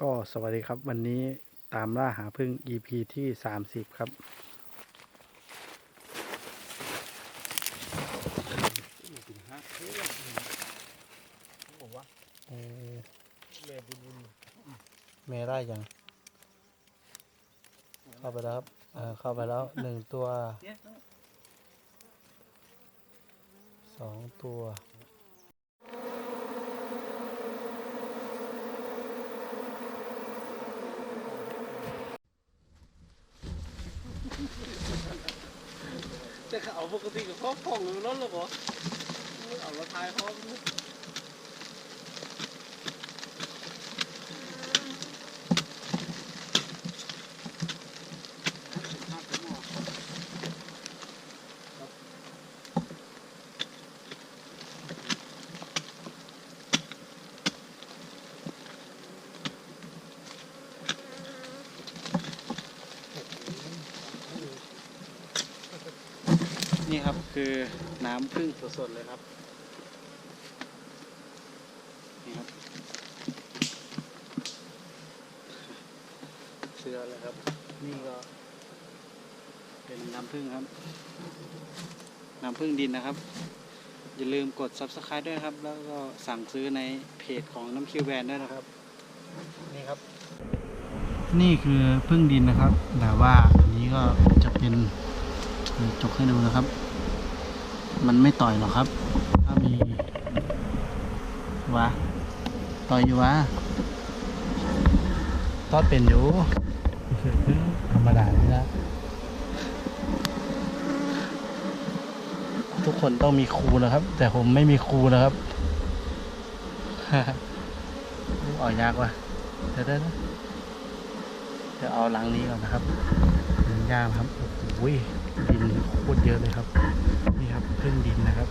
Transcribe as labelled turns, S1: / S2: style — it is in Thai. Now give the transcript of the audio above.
S1: ก็สวัสดีครับวันนี้ตามล่าหาพึ่ง EP ที่ 30 ครับ เอ่อ
S2: แม่บุญบุญ
S1: เมย์ได้ยังเข้าไปแล้วครับเอ่อเข้าไปแล้วหนึ่งตัวสองตัว
S2: จะเอาปกติกับพ่อพ่องเลยนั่นหรอเหรอเอาละทายพ่อ
S1: นี่ครับคือน้ำพึ่งสดๆเลยครับ นี่ครับ เสือเลยครับ นี่ก็ เป็นน้ำพึ่งครับ น้ำพึ่งดินนะครับ อย่าลืมกด subscribe ด้วยครับ แล้วก็สั่งซื้อในเพจของน้ำคิวแวนด้วยนะครับ นี่ครับ นี่คือพึ่งดินนะครับ แต่ว่าอันนี้ก็จะเป็น จกให้ดูนะครับ มันไม่ต่อยหรอกครับ ถ้ามีวะต่อยอยู่วะตอดเป็นอยู่ ธรรมดานี่นะทุกคนต้องมีครูนะครับ แต่ผมไม่มีครูนะครับออกยากว่ะเดี๋ยวเดี๋ยวนะเดี๋ยวเอาลังนี้ก่อนนะครับยากครับโอ้โห ดินโคตรเยอะเลยครับ นี่ครับพึ่งดินนะครับ